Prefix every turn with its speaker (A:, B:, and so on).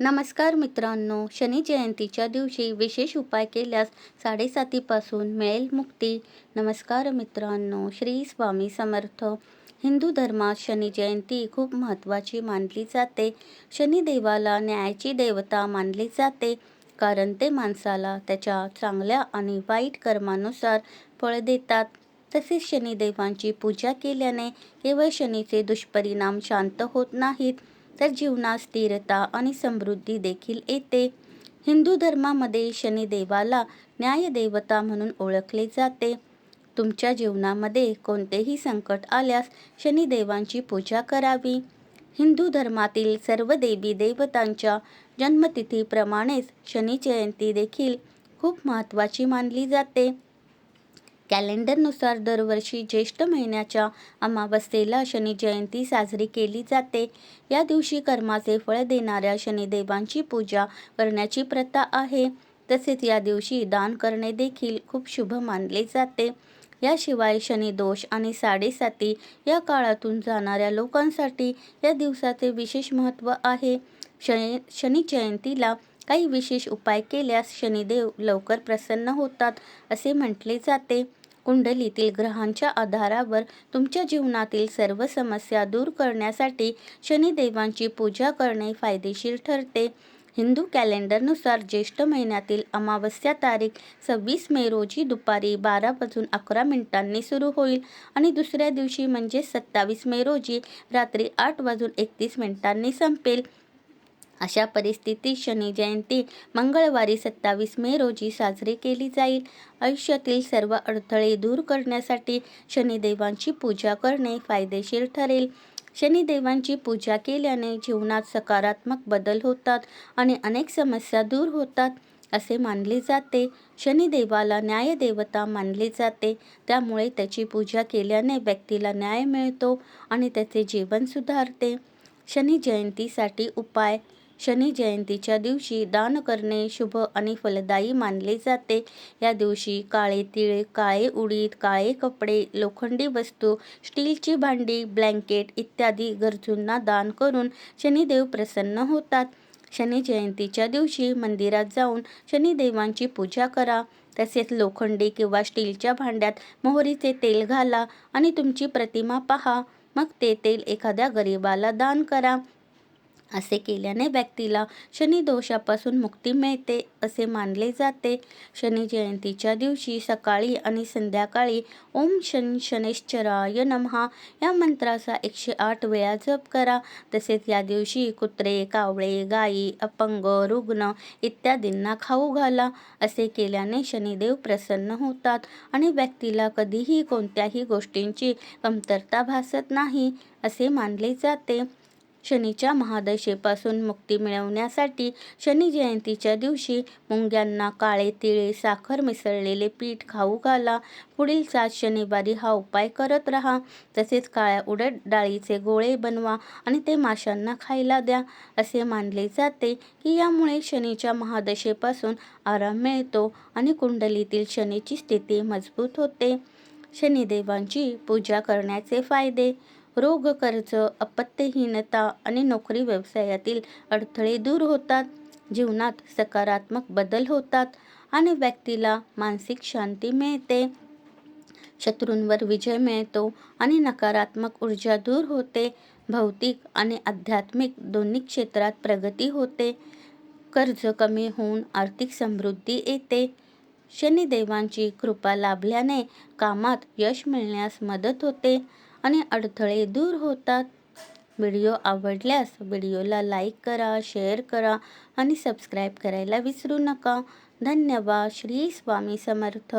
A: नमस्कार मित्रांनो शनी जयंतीच्या दिवशी विशेष उपाय केल्यास साडेसातीपासून मिळेल मुक्ती. नमस्कार मित्रांनो श्री स्वामी समर्थ. हिंदू धर्मात शनी जयंती खूप महत्त्वाची मानली जाते. शनिदेवाला न्यायाची देवता मानली जाते कारण ते माणसाला त्याच्या चांगल्या आणि वाईट कर्मानुसार फळ देतात. तसेच शनिदेवांची पूजा केल्याने केवळ शनीचे दुष्परिणाम शांत होत नाहीत. तर जीवनात स्थिरता आणि समृद्धी देखील येते. हिंदू धर्मामध्ये शनिदेवाला न्यायदेवता म्हणून ओळखले जाते. तुमच्या जीवनामध्ये कोणतेही संकट आल्यास शनिदेवांची पूजा करावी. हिंदू धर्मातील सर्व देवी देवतांच्या जन्मतिथीप्रमाणेच शनी जयंती देखील खूप महत्त्वाची मानली जाते. कॅलेंडरनुसार दरवर्षी ज्येष्ठ महिन्याच्या अमावस्येला शनी जयंती साजरी केली जाते. या दिवशी कर्माचे फळ देणाऱ्या शनिदेवांची पूजा करण्याची प्रथा आहे. तसेच या दिवशी दान करणे देखील खूप शुभ मानले जाते. याशिवाय शनिदोष आणि साडेसाती या काळातून जाणाऱ्या लोकांसाठी या दिवसाचे विशेष महत्त्व आहे. शनी शनी जयंतीला काही विशेष उपाय केल्यास शनिदेव लवकर प्रसन्न होतात असे म्हटले जाते. कुंडलीतील ग्रहांच्या आधारावर तुमच्या जीवनातील सर्व समस्या दूर करण्यासाठी शनिदेवांची पूजा करणे फायदेशीर ठरते. हिंदू कॅलेंडरनुसार ज्येष्ठ महिन्यातील अमावस्या तारीख सव्वीस मे रोजी दुपारी बारा वाजून अकरा मिनिटांनी सुरू होईल आणि दुसऱ्या दिवशी म्हणजे सत्तावीस मे रोजी रात्री आठ वाजून एकतीस मिनिटांनी संपेल. अशा परिस्थितीत शनी जयंती मंगळवारी सत्तावीस मे रोजी साजरी केली जाईल. आयुष्यातील सर्व अडथळे दूर करण्यासाठी शनिदेवांची पूजा करणे फायदेशीर ठरेल. शनिदेवांची पूजा केल्याने जीवनात सकारात्मक बदल होतात आणि अनेक समस्या दूर होतात असे मानले जाते. शनिदेवाला न्यायदेवता मानले जाते. त्यामुळे त्याची पूजा केल्याने व्यक्तीला न्याय मिळतो आणि त्याचे जीवन सुधारते. शनी जयंतीसाठी उपाय शनी जयंतीच्या दिवशी दान करणे शुभ आणि फलदायी मानले जाते. या दिवशी काळे तिळ काळे उडीद काळे कपडे लोखंडी वस्तू स्टीलची भांडी ब्लँकेट इत्यादी गरजूंना दान करून शनिदेव प्रसन्न होतात. शनी जयंतीच्या दिवशी मंदिरात जाऊन शनिदेवांची पूजा करा. तसेच लोखंडी किंवा स्टीलच्या भांड्यात मोहरीचे तेल घाला आणि तुमची प्रतिमा पहा. मग ते तेल एखाद्या गरिबाला दान करा. असे केल्याने व्यक्तीला शनी दोषापासून मुक्ती मिळते असे मानले जाते. शनी जयंतीच्या दिवशी सकाळी आणि संध्याकाळी ओम शन शनेश्चराय नमहा. या मंत्राचा एकशे आठ वेळा जप करा. तसेच या दिवशी कुत्रे कावळे गायी अपंग रुग्ण इत्यादींना खाऊ घाला. असे केल्याने शनिदेव प्रसन्न होतात आणि व्यक्तीला कधीही कोणत्याही गोष्टींची कमतरता भासत नाही असे मानले जाते. शनीच्या महादशेपासून मुक्ती मिळवण्यासाठी शनी जयंतीच्या दिवशी मुंग्यांना काळे तिळे साखर मिसळलेले पीठ खाऊ घाला. पुढील सात शनिवारी हा उपाय करत राहा. तसेच काळ्या उडद डाळीचे गोळे बनवा आणि ते माशांना खायला द्या. असे मानले जाते की यामुळे शनीच्या महादशेपासून आराम मिळतो आणि कुंडलीतील शनीची स्थिती मजबूत होते. शनिदेवांची पूजा करण्याचे फायदे रोग कर्ज अपत्यहीनता आणि नोकरी व्यवसायातील अडथळे दूर होतात. जीवनात सकारात्मक बदल होतात आणि व्यक्तीला मानसिक शांती मिळते. शत्रूंवर विजय मिळतो आणि नकारात्मक ऊर्जा दूर होते. भौतिक आणि आध्यात्मिक दोन्ही क्षेत्रात प्रगती होते. कर्ज कमी होऊन आर्थिक समृद्धी येते. शनिदेवांची कृपा लाभल्याने कामात यश मिळण्यास मदत होते. आणि अडथळे दूर होतात. व्हिडिओ आवडल्यास व्हिडिओला लाईक करा शेअर करा आणि सबस्क्राईब करायला विसरू नका. धन्यवाद. श्री स्वामी समर्थ.